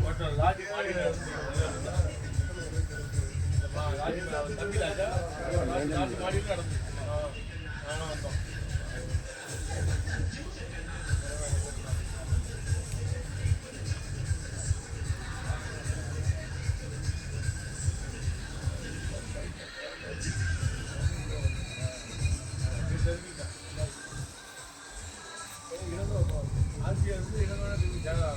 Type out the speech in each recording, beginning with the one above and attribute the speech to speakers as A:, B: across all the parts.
A: 아, 이런 거, 뭐, 아직 이런 거는 좀 제가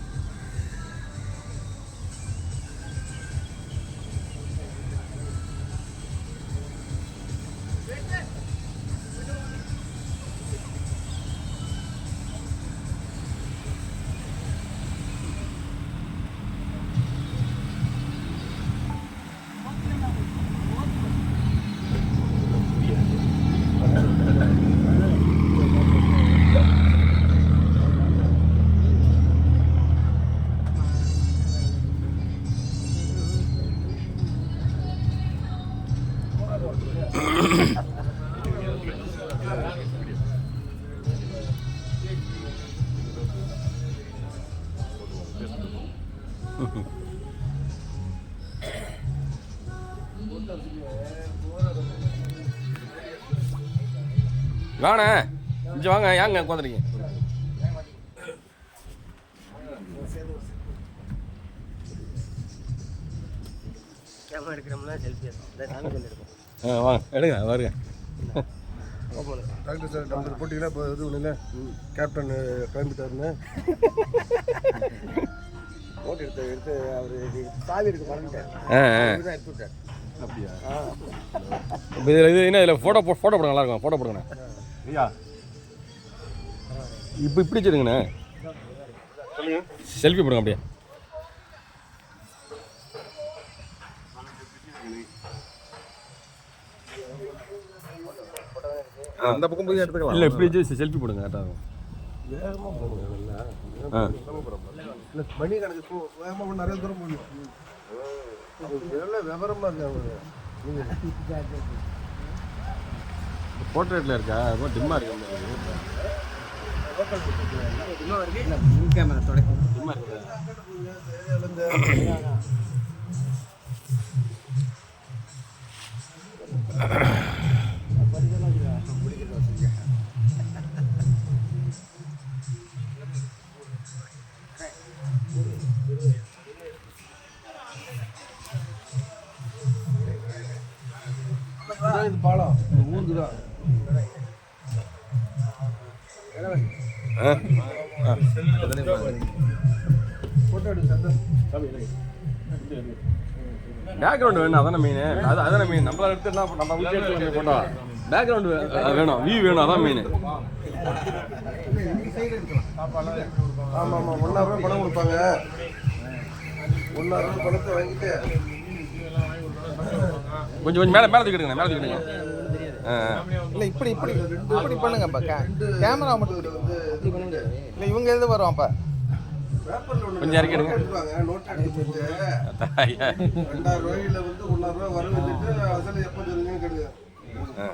B: வாண்ணே இங்கே வாங்க ஏங்க உட்காந்துருக்கீங்க
C: கேமரா எடுக்கிறோம்னா செல்ஃபி நாங்கள் சொல்லி எடுப்போம்.
B: வாங்க எடுங்க வருங்க.
D: டாக்டர் சார் நம்ம போட்டிங்களா இப்போ இது ஒன்றும் இல்லை கேப்டன் கிளம்பிட்டாருன்னு
C: ஓட்டு எடுத்து எடுத்து அவர் சாவி எடுக்க மறந்துட்டார்.
B: ஆ ஆ.
C: தான் எடுத்து விட்டார்.
D: அப்படியா?
B: இப்போ இதில் இது என்ன இதில் ஃபோட்டோ ஃபோட்டோ போடுங்க நல்லா இருக்கும் ஃபோட்டோ போடுங்கண்ணே
D: ஐயா.
B: இப்போ இப்படி வச்சுருங்கண்ணே. செல்ஃபி போடுங்க அப்படியே.
D: அந்த பக்கம் போய் எடுத்துக்கலாம்.
B: இல்லை இப்படி செல்ஃபி போடுங்க கரெக்டாக இருக்கும்
D: வேகமாக இல்லை மணி கணக்கு போ வேகமாக நிறைய தூரம் போகணும் எவ்வளோ விவரமாக இருக்கு அவங்க
B: போர்ட்ரேட்டில் இருக்கா? ரொம்ப டிம்மாக இருக்கு
C: கேமரா தொடக்கம்
B: டிம்மாக இருக்கு.
D: தான் இது பாலம். இந்த ஊருக்கு தான்.
B: பேக்ரவுண்ட் வேணும் அதான மீன் அது அதான மீன் நம்ம எடுத்து என்ன நம்ம வீட்டில் எடுத்து போட்டோ? பேக்ரவுண்ட் வேணும். வியூ வேணும் அதான் மீன்
D: ஆமாம் ஆமாம் ஒன்றாயிரம் ரூபாய் பணம் கொடுப்பாங்க. ஒன்றாயிரம் ரூபாய் பணத்தை வாங்கிட்டு
B: கொஞ்சம் கொஞ்சம் மேலே மேலே தூக்கிடுங்க மேலே தூக்கிடுங்க.
E: இல்லை இப்படி இப்படி இப்படி பண்ணுங்கப்பா கே கேமரா மட்டும்
D: வந்து
E: இல்லை இவங்க எது வருவான்ப்பா
D: பேப்பரில் ஒன்று
B: கொஞ்சம் இறக்கி எடுங்க.
D: எடுத்துவாங்க நோட் எடுத்து போட்டு
B: ஐயா.
D: ரெண்டாயிரம் ரூபாயில வந்து ஒன்றாயிரம் ரூபாய் வர வச்சுட்டு அசல் எப்போ தருங்கன்னு கேட்குது
B: ஆ.